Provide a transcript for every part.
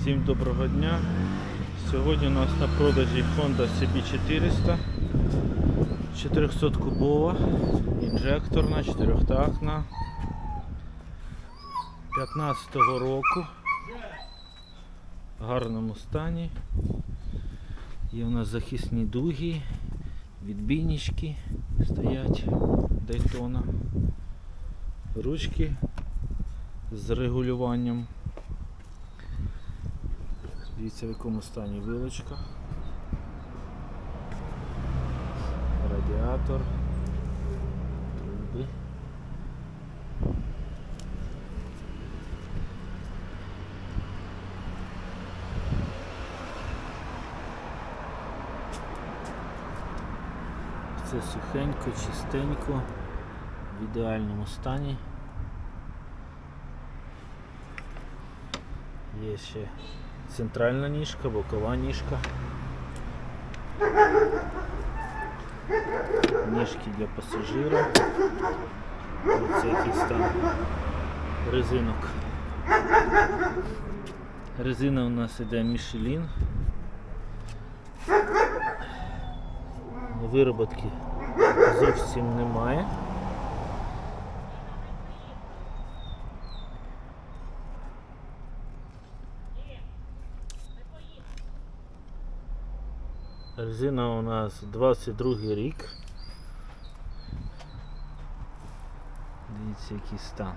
Всім доброго дня. Сьогодні у нас на продажі Honda CB400 400 кубова, інжекторна, чотирьохтактна 15-го року. В гарному стані. Є у нас захисні дуги, відбійнички стоять Daytona. Ручки з регулюванням. Дивіться в якому стані вилочка. Радіатор. Труби. Все сухенько, чистенько, в ідеальному стані. Є ще центральна ніжка, бокова ніжка. Ніжки для пасажира. Ось якийсь там резинок. Резина у нас іде Michelin. Вироботки зовсім немає. Резина у нас 22 рік. Дивіться, який стан.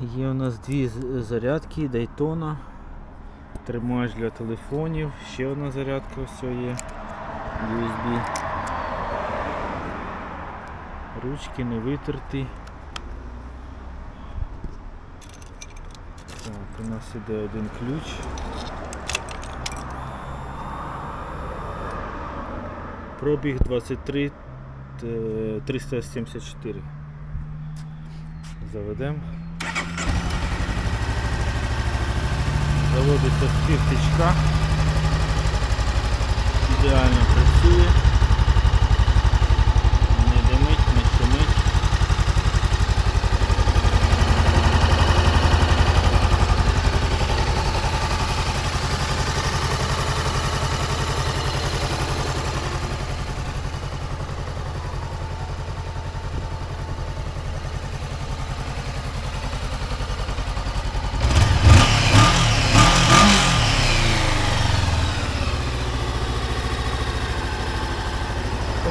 Є у нас дві зарядки Daytona, тримач для телефонів, ще одна зарядка ось є USB. Ручки не витерті. Так, у нас іде один ключ. Пробіг 23 т- 374. Заведемо. Заводиться з півтичка. Ідеально працює. Не димить, не шумить.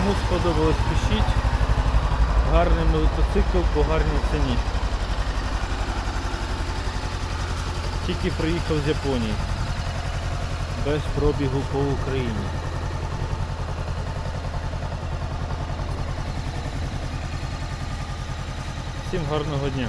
Кому сподобалось, пишіть. Гарний мотоцикл по гарній ціні. Тільки приїхав з Японії. Без пробігу по Україні. Всім гарного дня.